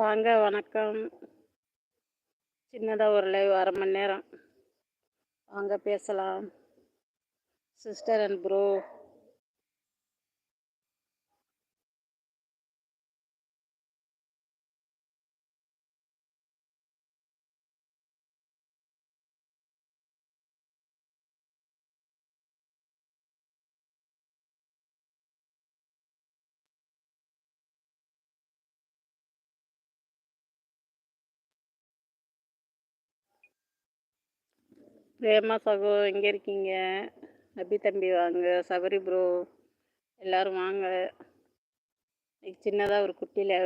வாங்க வணக்கம். சின்னதாக ஒரு லைவ் அரை மணி நேரம். வாங்க பேசலாம். சிஸ்டர் அண்ட் ப்ரோ பிரேமா சகோ எங்கே இருக்கீங்க? அபி தம்பி வாங்க. சபரி ப்ரோ எல்லோரும் வாங்க. இன்னைக்கு சின்னதாக ஒரு குட்டியில்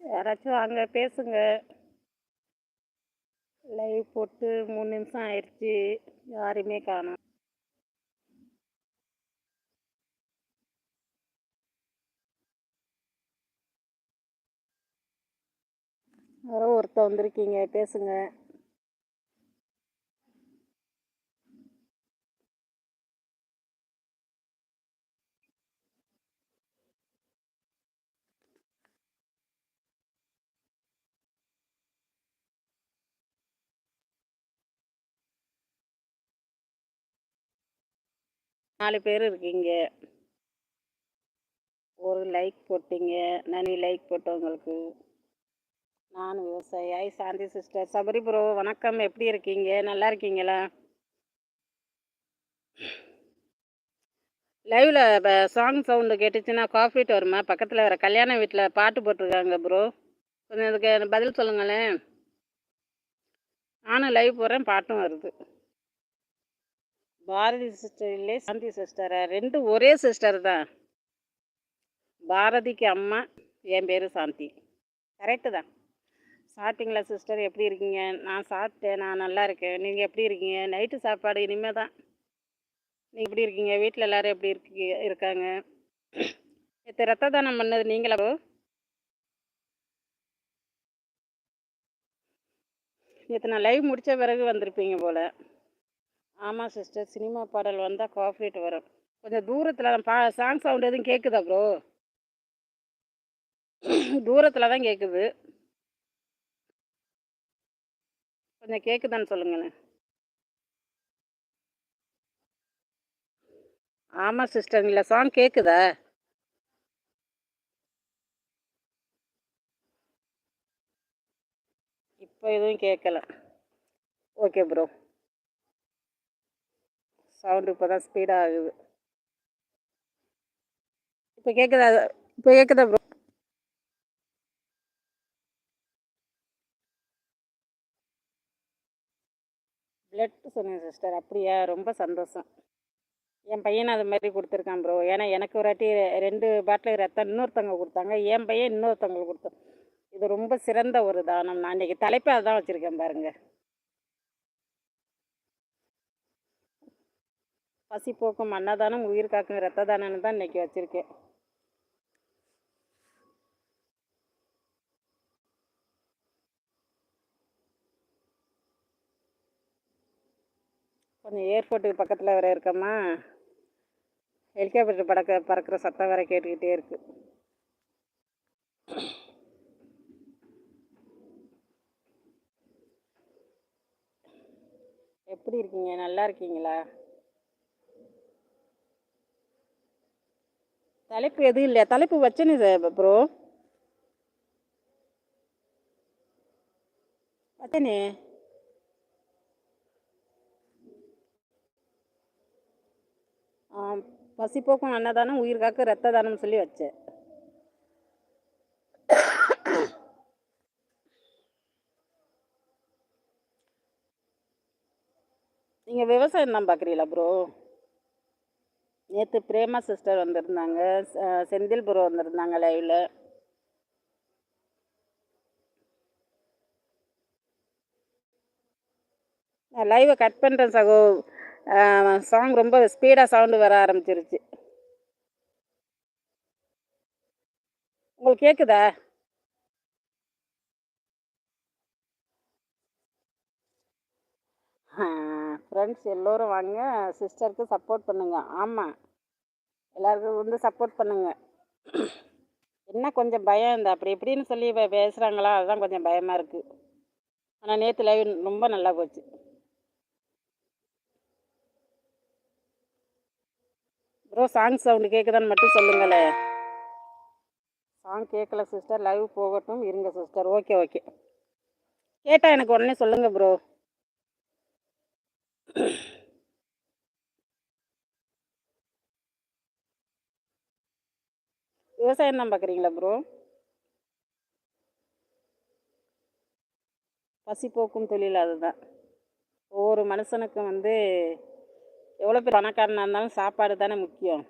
யாராச்சும் வாங்க பேசுங்க. லைவ் போட்டு மூணு நிமிஷம் ஆயிடுச்சு. யாரையுமே காணோம். யாரோ ஒருத்தர் வந்திருக்கீங்க பேசுங்க. நாலு பேர் இருக்கீங்க. ஒரு லைக் போட்டீங்க. நன்றி லைக் போட்டவங்களுக்கு. நான் விவசாயி ஐ சாந்தி சிஸ்டர் சபரி ப்ரோ வணக்கம். எப்படி இருக்கீங்க? நல்லா இருக்கீங்களா? லைவில் இப்போ சாங் சவுண்டு கேட்டுச்சுன்னா காஃபிட் வருமா? பக்கத்தில் வேறு கல்யாண வீட்டில் பாட்டு போட்டிருக்காங்க ப்ரோ கொஞ்சம் அதுக்கு பதில் சொல்லுங்களேன். நானும் லைவ் போடுறேன் பாட்டும் வருது. பாரதி சிஸ்டர் இல்லை சாந்தி சிஸ்டரா. ரெண்டும் ஒரே சிஸ்டர் தான். பாரதிக்கு அம்மா என் பேர் சாந்தி. கரெக்டு தான். சாப்பிட்டீங்களா சிஸ்டர்? எப்படி இருக்கீங்க? நான் சாப்பிட்டேன். நான் நல்லா இருக்கேன். நீங்கள் எப்படி இருக்கீங்க? நைட்டு சாப்பாடு இனிமேல் தான். நீங்கள் எப்படி இருக்கீங்க? வீட்டில் எல்லோரும் எப்படி இருக்கீங்க இருக்காங்க? நேற்று ரத்த தானம் பண்ணது நீங்களா நேற்று நான் லைவ் முடித்த பிறகு வந்திருப்பீங்க போல். ஆமாம் சிஸ்டர் சினிமா பாடல் வந்தால் காஃப்ரேட் வரும். கொஞ்சம் தூரத்தில் பா சாங் சவுண்ட் எதுவும் கேட்குதா ப்ரோ தூரத்தில் தான் கேட்குது கொஞ்சம் கேட்குதான்னு சொல்லுங்களேன். ஆமாம் சிஸ்டர் இல்லை சாங் கேட்குதா இப்போ எதுவும் கேட்கல ஓகே ப்ரோ சவுண்டு இப்போ தான் ஸ்பீடாக ஆகுது. இப்போ கேட்குதா இப்போ கேட்குதா ப்ரோ பிளட் சொன்னேன் சிஸ்டர் அப்படியா? ரொம்ப சந்தோஷம். என் பையனை அது மாதிரி கொடுத்துருக்கான் ப்ரோ ஏன்னா எனக்கு ஒரு வாட்டி ரெண்டு பாட்டில் ரத்தம் இன்னொருத்தவங்க கொடுத்தாங்க. என் பையன் இன்னொருத்தவங்களுக்கு கொடுத்தோம் இது ரொம்ப சிறந்த ஒரு தானம். நான் இன்றைக்கி தலைப்பை தான் வச்சுருக்கேன் பாருங்கள் பசி போக்கும் அன்னதானம் உயிர் காக்கும் ரத்த தானம்னு தான் இன்றைக்கி வச்சிருக்கேன் கொஞ்சம் ஏர்போர்ட்டுக்கு பக்கத்தில் வேறு இருக்கம்மா. ஹெலிகாப்டர் படக்க பறக்கிற சத்தம் வேறு கேட்டுக்கிட்டே இருக்குது எப்படி இருக்கீங்க? நல்லா இருக்கீங்களா? தலைப்பு எதுவும் இல்லையா? தலைப்பு வச்சேன்னு ப்ரோ வச்சனே. பசிப்போக்கும் அன்னதானம் உயிர் காக்க ரத்த தானம் சொல்லி வச்சேன். நீங்கள் விவசாயம் தான் பார்க்குறீங்களா ப்ரோ நேற்று பிரேமா சிஸ்டர் வந்திருந்தாங்க. செந்தில் புரோ வந்திருந்தாங்க லைவில் நான் லைவை கட் பண்ணுறேன் சகோ. சாங் ரொம்ப ஸ்பீடாக சவுண்டு வர ஆரம்பிச்சிருச்சு. உங்களுக்கு கேட்குதா ஆ. ஃப்ரெண்ட்ஸ் எல்லோரும் வாங்க. சிஸ்டருக்கு சப்போர்ட் பண்ணுங்க. ஆமாம் எல்லாருக்கும் வந்து சப்போர்ட் பண்ணுங்க. என்ன கொஞ்சம் பயம் இந்த அப்படி இப்படின்னு சொல்லி பேசுகிறாங்களா அதுதான் கொஞ்சம் பயமாக இருக்குது ஆனால் நேற்று லைவ் ரொம்ப நல்லா போச்சு. ப்ரோ சாங் சவுண்டு கேட்குதான்னு மட்டும் சொல்லுங்களேன் சாங் கேட்கல சிஸ்டர் லைவ் போகட்டும். இருங்க சிஸ்டர் ஓகே ஓகே கேட்டால் எனக்கு உடனே சொல்லுங்கள் ப்ரோ விவசாயம் தான் பார்க்குறீங்களா ப்ரோ பசி போக்கும் தொழில் அதுதான். ஒவ்வொரு மனுஷனுக்கும் வந்து எவ்வளோ பேர் பணக்காரனாக இருந்தாலும் சாப்பாடு தானே முக்கியம்.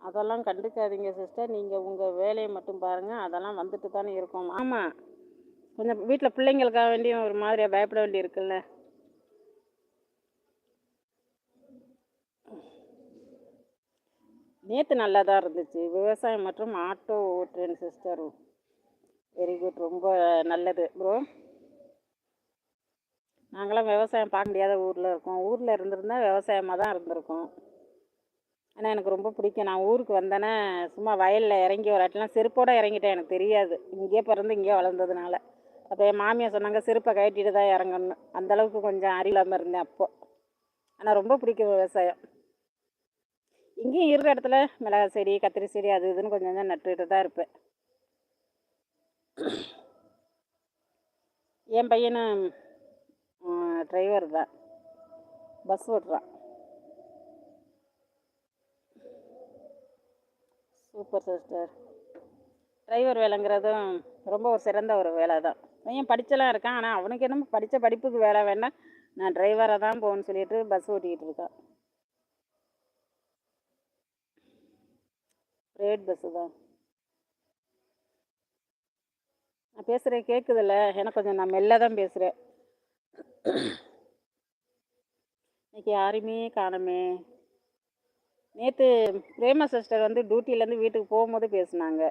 அதெல்லாம் கண்டுக்காதீங்க சிஸ்டர் நீங்கள் உங்கள் வேலையை மட்டும் பாருங்கள் அதெல்லாம் வந்துட்டு தானே இருக்கும். ஆமாம் கொஞ்சம் வீட்டில் பிள்ளைங்களுக்காக வேண்டியும் ஒரு மாதிரியாக பயப்பட வேண்டி இருக்குல்ல நேற்று நல்லா தான் இருந்துச்சு. விவசாயம் மற்றும் ஆட்டோ ஓட்டுறேன் சிஸ்டர் வெரி குட் ரொம்ப நல்லது ப்ரோ நாங்களாம் விவசாயம் பார்க்க முடியாத ஊரில் இருக்கோம். ஊரில் இருந்திருந்தா விவசாயமாக தான் இருந்திருக்கோம். ஆனால் எனக்கு ரொம்ப பிடிக்கும். நான் ஊருக்கு வந்தேன்னா சும்மா வயலில் இறங்கி ஒரு இடத்துலாம் செருப்போட இறங்கிட்டேன். எனக்கு தெரியாது. இங்கேயே பிறந்து இங்கேயே வளர்ந்ததுனால. அப்போ என் மாமியார் சொன்னாங்க செருப்பை கட்டிட்டு தான் இறங்கணும். அந்த அளவுக்கு கொஞ்சம் அறிவில்லாமல் இருந்தேன் அப்போது ஆனால் ரொம்ப பிடிக்கும் விவசாயம். இங்கேயும் இருக்கிற இடத்துல மிளகா செடி கத்திரி செடி அது இதுன்னு கொஞ்சம் கொஞ்சம் நட்டுக்கிட்டு தான் இருப்பேன். என் பையனும் டிரைவர் தான். பஸ் ஓட்டுறான். சூப்பர் சிஸ்டர் டிரைவர் வேலைங்கிறதும் ரொம்ப ஒரு சிறந்த ஒரு வேலை தான். பையன் படிச்செல்லாம் இருக்கான் ஆனால் அவனுக்கு என்னமோ படித்த படிப்புக்கு வேலை வேண்டாம். நான் டிரைவராக தான் போகணும்னு சொல்லிட்டு பஸ் ஓட்டிக்கிட்டு இருக்கான். ப்ரைவேட் பஸ்ஸு தான். நான் பேசுகிறேன் கேட்குதுல்ல எனக்கு கொஞ்சம் நான் மெல்ல தான் பேசுகிறேன் இன்னைக்கு யாரையுமே காணுமே. நேற்று பிரேமா சிஸ்டர் வந்து டியூட்டிலேருந்து வீட்டுக்கு போகும்போது பேசுனாங்க.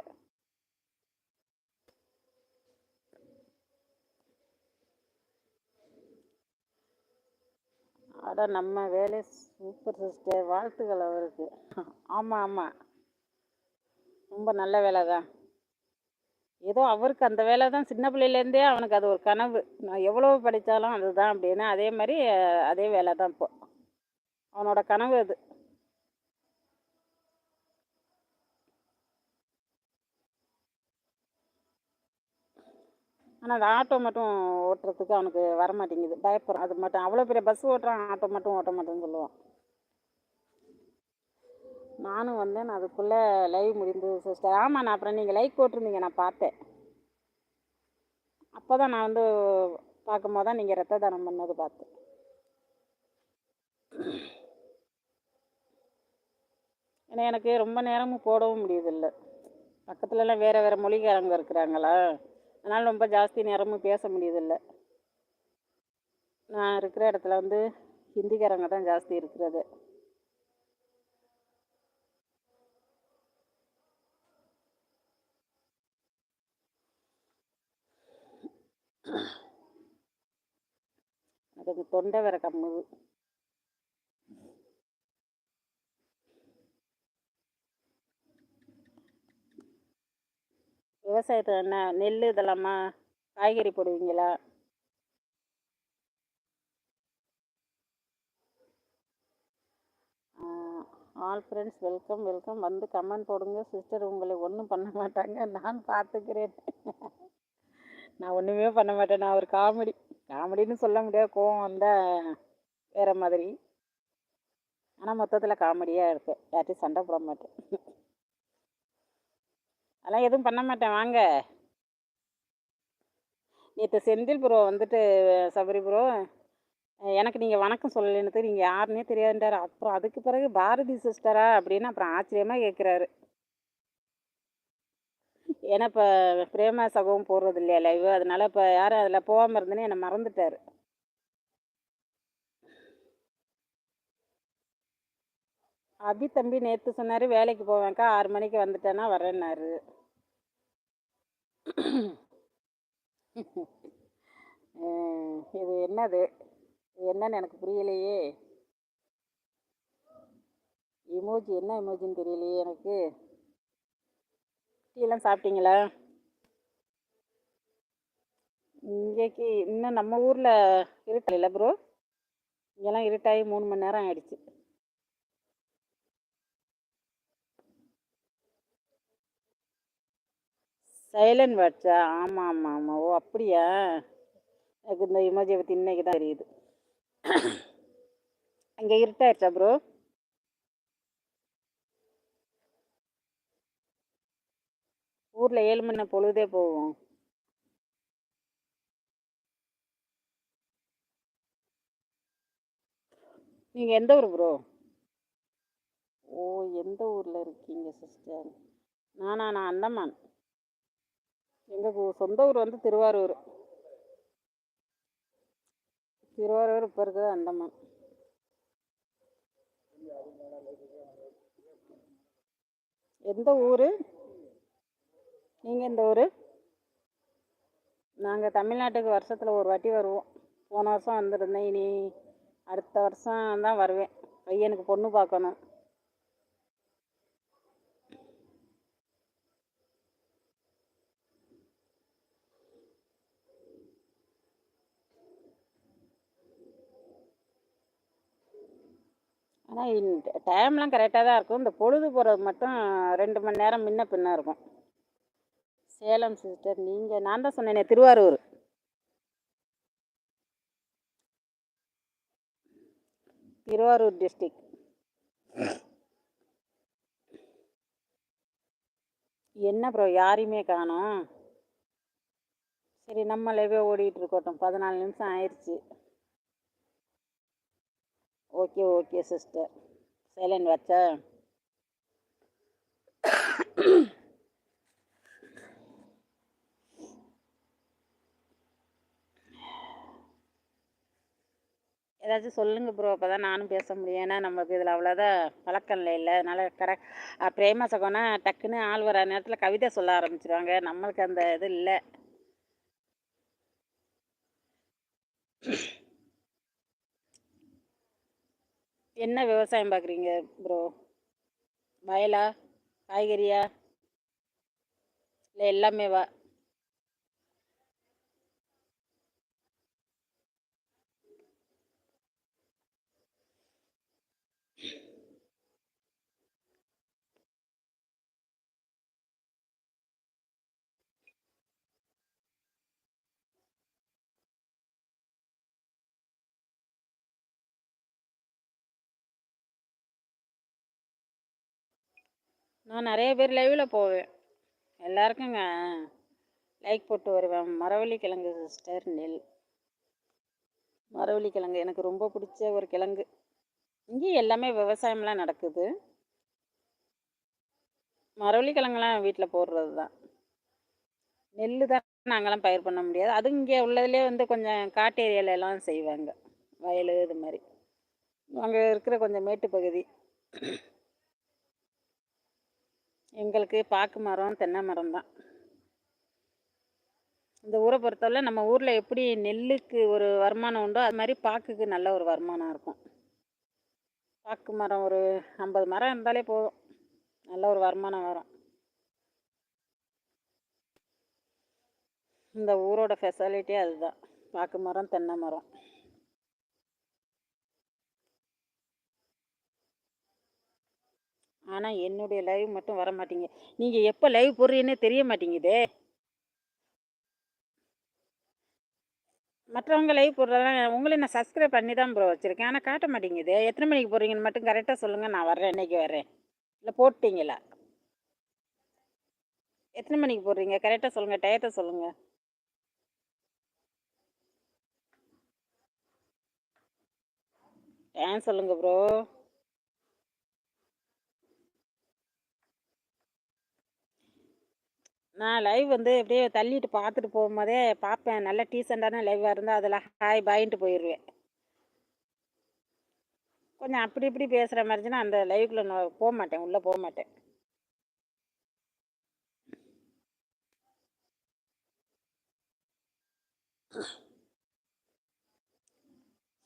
அதான் நம்ம வேலை சூப்பர் சிஸ்டர் வாழ்த்துக்கள் அவருக்கு. ஆமாம் ஆமாம் ரொம்ப நல்ல வேலை தான் ஏதோ அவருக்கு அந்த வேலை தான் சின்ன பிள்ளையிலேருந்தே அவனுக்கு அது ஒரு கனவு. நான் எவ்வளோ படித்தாலும் அதுதான் அப்படின்னு. அதே மாதிரி அதே வேலை தான் இப்போ. அவனோட கனவு அது. ஆனால் அந்த ஆட்டோ மட்டும் ஓட்டுறதுக்கு அவனுக்கு வர மாட்டேங்குது பயப்படுறான். அது மட்டும் அவ்வளோ பெரிய பஸ் ஓட்டுறான் ஆட்டோ மட்டும் ஓட்ட மாட்டேன்னு சொல்லுவான். நானும் வந்தேன். அதுக்குள்ளே லைவ் முடிந்தது சிஸ்டர் ஆமாம் நான் அப்புறம் நீங்கள் லைக் போட்டிருந்தீங்க. நான் பார்த்தேன். அப்போ தான் நான் வந்து பார்க்கும்போது தான் நீங்கள் ரத்த தானம் பண்ணது பார்த்தேன். ஏன்னா எனக்கு ரொம்ப நேரமும் போடவும் முடியுதில்ல பக்கத்துலலாம் வேறு வேறு மொழிக்காரங்க இருக்கிறாங்களா? அதனால் ரொம்ப ஜாஸ்தி நேரமும் பேச முடியுதில்ல நான் இருக்கிற இடத்துல வந்து ஹிந்திக்காரங்க தான் ஜாஸ்தி இருக்கிறது. கொஞ்சம் தொண்டை வேற கம்முது விவசாயத்தில் என்ன நெல் இதெல்லாமா காய்கறி போடுவீங்களா? ஆல் ஃப்ரெண்ட்ஸ் வெல்கம் வெல்கம் வந்து கமெண்ட் போடுங்க. சிஸ்டர் உங்களை ஒன்றும் பண்ண மாட்டாங்க. நான் பார்த்துக்கிறேன் நான் ஒன்றுமே பண்ண மாட்டேன். நான் ஒரு காமெடி காமெடின்னு சொல்ல முடியாது. கோவம் வந்தால் வேறு மாதிரி. ஆனால் மொத்தத்தில் காமெடியாக இருப்பேன் யார்ட்டையும் சண்டை போட மாட்டேன். அதெல்லாம் எதுவும் பண்ண மாட்டேன். வாங்க. நேற்று செந்தில் ப்ரோ வந்துட்டு சபரி ப்ரோ எனக்கு நீங்கள் வணக்கம் சொல்லலைன்னு நீங்கள் யாருன்னே தெரியாதுன்றார் அப்புறம் அதுக்கு பிறகு பாரதி சிஸ்டரா அப்படின்னு அப்புறம் ஆச்சரியமாக கேட்குறாரு ஏன்னா இப்போ பிரேமா சகவும் போடுறது இல்லையா லைவ் அதனால் இப்போ யாரும் அதில் போகாமல் இருந்தேன்னு என்னை மறந்துட்டார். அபி தம்பி நேற்று சொன்னார் வேலைக்கு போவேன்க்கா ஆறு மணிக்கு வந்துட்டேன்னா வரேன்னாரு. இது என்னது? இது என்னன்னு எனக்கு புரியலையே. இமோஜி என்ன இமோஜின்னு தெரியலையே எனக்கு. டீலாம் சாப்பிட்டீங்களா? இங்கேக்கு இன்னும் நம்ம ஊரில் இருட்டல ப்ரோ இங்கெல்லாம் இருட்டாகி மூணு மணி நேரம் ஆயிடுச்சு. சைலண்ட் வாட்சா ஆமாம் ஆமாம் ஆமாம் ஓ அப்படியா? எனக்கு இந்த இமோஜியை பற்றி இன்னைக்கு தான் தெரியுது. அங்கே இருட்டாயிடுச்சா ப்ரோ ஊரில் ஏழு மணி பொழுதே போகும். நீங்கள் எந்த ஊர் ப்ரோ ஓ எந்த ஊரில் இருக்கீங்க சிஸ்டர் நானா நான் அந்தமான். எங்கள் சொந்த ஊர் வந்து திருவாரூர். திருவாரூர் இப்போ இருக்கிறது அந்தமான். எந்த ஊர்? நீங்கள் இந்த ஊர்? நாங்கள் தமிழ்நாட்டுக்கு வருஷத்தில் ஒரு வாட்டி வருவோம். போன வருஷம் வந்திருந்தேன். இனி அடுத்த வருஷம் தான் வருவேன். பையனுக்கு பொண்ணு பார்க்கணும். ஆனால் டைம்லாம் கரெக்டாக தான் இருக்கும். இந்த பொழுது போகிறது மட்டும் ரெண்டு மணி நேரம் முன்ன பின்ன இருக்கும். சேலம் சிஸ்டர். நீங்கள் நான் தான் சொன்னேனே திருவாரூர். திருவாரூர் டிஸ்ட்ரிக். என்ன ப்ரோ யாரையுமே காணும். சரி நம்ம லைவே ஓடிட்டு இருக்கட்டும். பதினாலு நிமிஷம் ஆயிடுச்சு ஓகே ஓகே சிஸ்டர். சைலண்ட் வச்சா? ஏதாச்சும் சொல்லுங்கள் ப்ரோ அப்போ தான் நானும் பேச முடியும். ஏன்னா நமக்கு இதில் அவ்வளோதான் பழக்கம் இல்லை. இல்லை அதனால் கரெக்ட் பிரேமா சகோனா டக்குன்னு ஆள் வர நேரத்தில் கவிதை சொல்ல ஆரம்பிச்சிருவாங்க. நம்மளுக்கு அந்த இது இல்லை. என்ன விவசாயம் பார்க்குறீங்க ப்ரோ வயலா? காய்கறியா? இல்லை எல்லாமே வா நான் நிறைய பேர் லைவில் போவேன். எல்லாருக்குங்க. லைக் போட்டு வருவேன். மரவள்ளி கிழங்கு சிஸ்டர் நெல். மரவள்ளி கிழங்கு எனக்கு ரொம்ப பிடிச்ச ஒரு கிழங்கு. இங்கேயும் எல்லாமே விவசாயம்லாம் நடக்குது. மரவள்ளி கிழங்குலாம் வீட்டில் போடுறது தான் நெல் தான் நாங்களாம் பயிர் பண்ண முடியாது. அது இங்கே உள்ளதுலேயே வந்து கொஞ்சம் காட்டு ஏரியாலெல்லாம் செய்வாங்க. வயல் இது மாதிரி. அங்கே இருக்கிற கொஞ்சம் மேட்டு பகுதி. எங்களுக்கு பாக்கு மரம் தென்னை மரம் தான். இந்த ஊரை பொறுத்தவரை நம்ம ஊரில் எப்படி நெல்லுக்கு ஒரு வருமானம் உண்டோ அது மாதிரி பாக்குக்கு நல்ல ஒரு வருமானம் இருக்கும். பாக்கு மரம் ஒரு ஐம்பது மரம் இருந்தாலே போதும். நல்ல ஒரு வருமானம் வரும். இந்த ஊரோட ஃபெசிலிட்டி அதுதான். பாக்கு மரம் தென்னை மரம். ஆனால் என்னுடைய லைவ் மட்டும் வர மாட்டீங்க நீங்கள் எப்போ லைவ் போடுறீன்னே தெரிய மாட்டேங்குதே. மற்றவங்க லைவ் போடுறதெல்லாம் உங்களை நான் சப்ஸ்கிரைப் பண்ணி தான் ப்ரோ வச்சுருக்கேன். ஆனால் காட்ட மாட்டேங்குது. எத்தனை மணிக்கு போடுறீங்கன்னு மட்டும் கரெக்டாக சொல்லுங்கள் நான் வர்றேன். இன்னைக்கு வர்றேன். இல்லை போட்டிங்களா? எத்தனை மணிக்கு போடுறீங்க? கரெக்டாக சொல்லுங்கள் டயத்தை சொல்லுங்கள் டைம் சொல்லுங்கள் ப்ரோ நான் லைவ் வந்து அப்படியே தள்ளிட்டு பார்த்துட்டு போகும்போதே பார்ப்பேன். நல்ல டீசெண்டான லைவாக இருந்தால் அதில் ஹாய் பாயின்ட்டு போயிடுவேன். கொஞ்சம் அப்படி இப்படி பேசுகிற மாதிரி இருந்துச்சுன்னா அந்த லைவுக்குள்ளே நான் போக மாட்டேன். உள்ளே போக மாட்டேன்.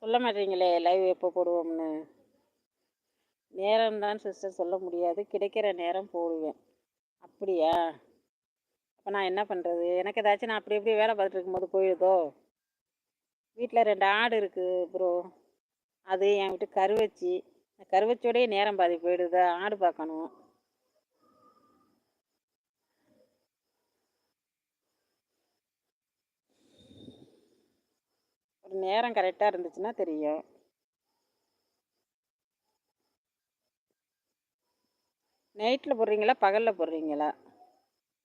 சொல்ல மாட்டீங்களே லைவ் எப்போ போடுவோம்னு? நேரம் தான் சிஸ்டர் சொல்ல முடியாது. கிடைக்கிற நேரம் போடுவேன். அப்படியா? அப்போ நான் என்ன பண்ணுறது எனக்கு ஏதாச்சும் நான் அப்படி இப்படி வேலை பார்த்துட்டு இருக்கும்போது போயிடுதோ? வீட்டில் ரெண்டு ஆடு இருக்குது ப்ரோ அது என் வீட்டு கருவச்சி கருவச்சியோடய நேரம் பாதி போயிடுது. ஆடு பார்க்கணும். ஒரு நேரம் கரெக்டாக இருந்துச்சுன்னா தெரியும். நைட்டில் போடுறீங்களா? பகலில் போடுறீங்களா?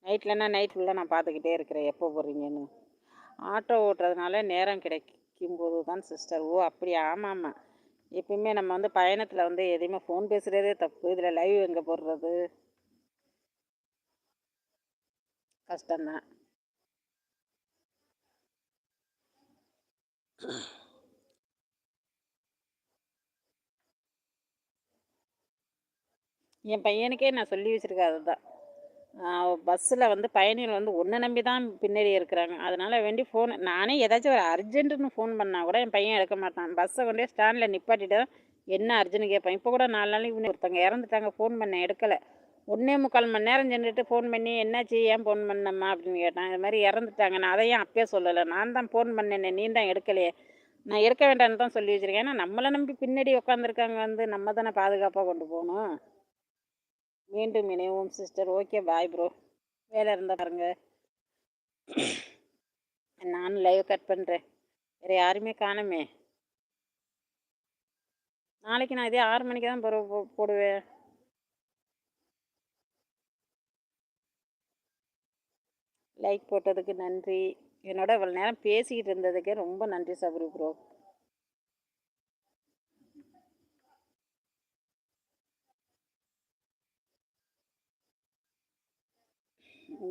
நைட்லன்னா நைட் ஃபுல்லாக நான் பார்த்துக்கிட்டே இருக்கிறேன். எப்போ போகிறீங்கன்னு ஆட்டோ ஓட்டுறதுனால நேரம் கிடைக்கும் போது தான் சிஸ்டர் ஓ அப்படி ஆமாம் ஆமாம் எப்பயுமே நம்ம வந்து பயணத்தில் வந்து எதையுமே ஃபோன் பேசுகிறதே தப்பு. இதில் லைவ் எங்கே போடுறது? கஷ்டம்தான். என் பையனுக்கே நான் சொல்லி வச்சுருக்கேன் அதுதான். பஸ்ஸில் வந்து பயணிகள் வந்து ஒன்றை நம்பி தான் பின்னாடி இருக்கிறாங்க. அதனால் வேண்டி ஃபோன் நானே ஏதாச்சும் ஒரு அர்ஜென்ட்டுன்னு ஃபோன் பண்ணால் கூட என் பையன் எடுக்க மாட்டான். பஸ்ஸை கொண்டே ஸ்டாண்டில் நிப்பாட்டிட்டு என்ன அர்ஜென்ட் கேட்பேன். இப்போ கூட நாலு நாள் இவனு ஒருத்தவங்க இறந்துட்டாங்க ஃபோன் பண்ண எடுக்கலை. ஒன்றே முக்கால் மணி நேரம் சென்றுட்டு ஃபோன் பண்ணி என்னாச்சு? ஏன் ஃபோன் பண்ணம்மா அப்படின்னு கேட்டான். இது மாதிரி இறந்துட்டாங்க. நான் அதையும் அப்பயே சொல்லலை. நான் தான் ஃபோன் பண்ணேன் நீ தான் எடுக்கலையே. நான் எடுக்க வேண்டாம்னு தான் சொல்லி வச்சுருக்கேன். ஏன்னா நம்மளை நம்பி பின்னாடி உட்காந்துருக்காங்க வந்து நம்ம தானே பாதுகாப்பாக கொண்டு போகணும். மீண்டும் இணைவோம் சிஸ்டர் ஓகே பாய் ப்ரோ வேலை இருந்தால் பாருங்க. நானும் லைவ் கட் பண்ணுறேன் வேறு யாருமே காணுமே. நாளைக்கு நான் இதே ஆறு மணிக்கு தான் பரவ போடுவேன். லைக் போட்டதுக்கு நன்றி. என்னோட இவ்வளோ நேரம் பேசிக்கிட்டு இருந்ததுக்கே ரொம்ப நன்றி சபரி ப்ரோ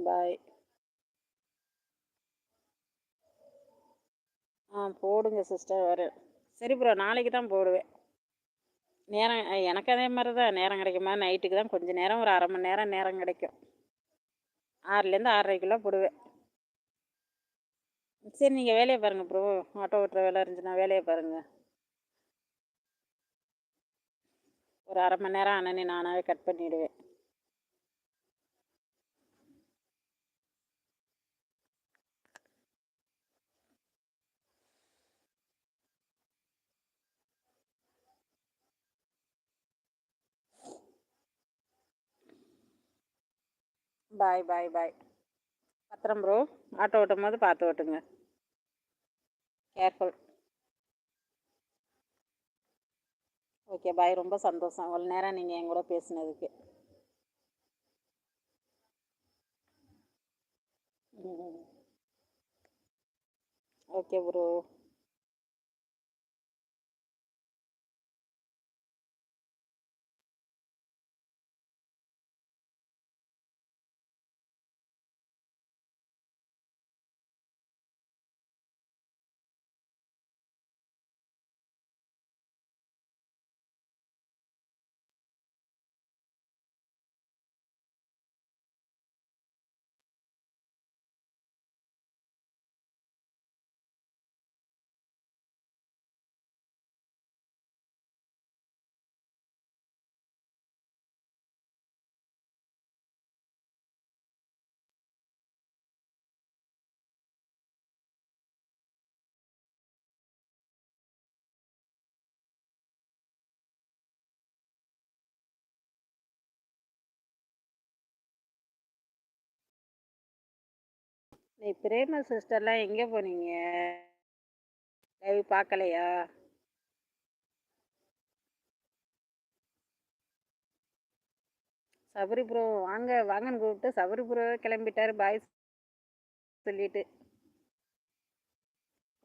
பாய் ஆ போடுங்க சிஸ்டர் வரும் சரி ப்ரோ நாளைக்கு தான் போடுவேன். நேரம் எனக்கு அதே மாதிரி தான் நேரம் கிடைக்குமா? நைட்டுக்கு தான் கொஞ்சம் நேரம் ஒரு அரை மணி நேரம் நேரம் கிடைக்கும். ஆறுலேருந்து ஆறரைக்குள்ளே போடுவேன். சரி நீங்கள் வேலையை பாருங்கள் ப்ரோ ஆட்டோ ஓட்டுற வேலை இருந்துச்சுன்னா வேலையை பாருங்கள் ஒரு அரை மணி நேரம் ஆனால் நானாகவே கட் பண்ணிவிடுவேன் பாய் பாய் பாய் பத்திரம் ப்ரோ ஆட்டோ ஓட்டும் போது பார்த்து ஓட்டுங்க. கேர்ஃபுல் ஓகே பாய் ரொம்ப சந்தோஷம். அவ்வளோ நேரம் நீங்கள் என் கூட பேசினதுக்கு. ஓகே ப்ரோ நீ பிரேம சிஸ்டர்லாம் எங்கே போனீங்க? லைவ் பார்க்கலையா சபரி ப்ரோ வாங்க வாங்கன்னு கூப்பிட்டு சபரி ப்ரோ கிளம்பிட்டாரு பாய் சொல்லிட்டு.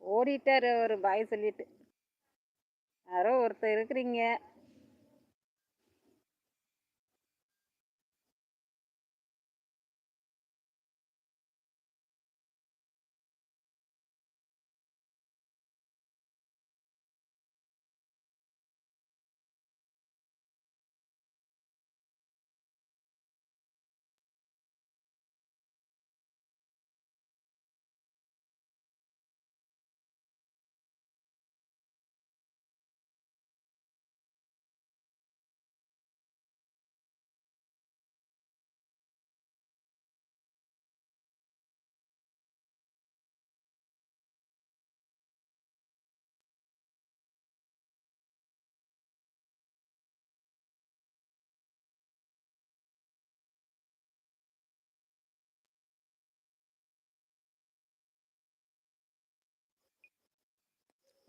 ஓடிட்டார் ஒரு பாய் சொல்லிட்டு. யாரோ ஒருத்தர் இருக்கிறீங்க.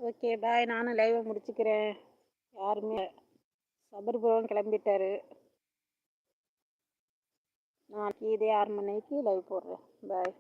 ஓகே பாய் நானும் லைவை முடிச்சுக்கிறேன். யாருமே சபர்புரம் ப்ரோவும் கிளம்பிட்டாரு. நாளைக்கு இதே ஆறு மணிக்கு லைவ் போடுறேன். பாய்